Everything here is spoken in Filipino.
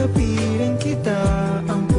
kapiling kita Ang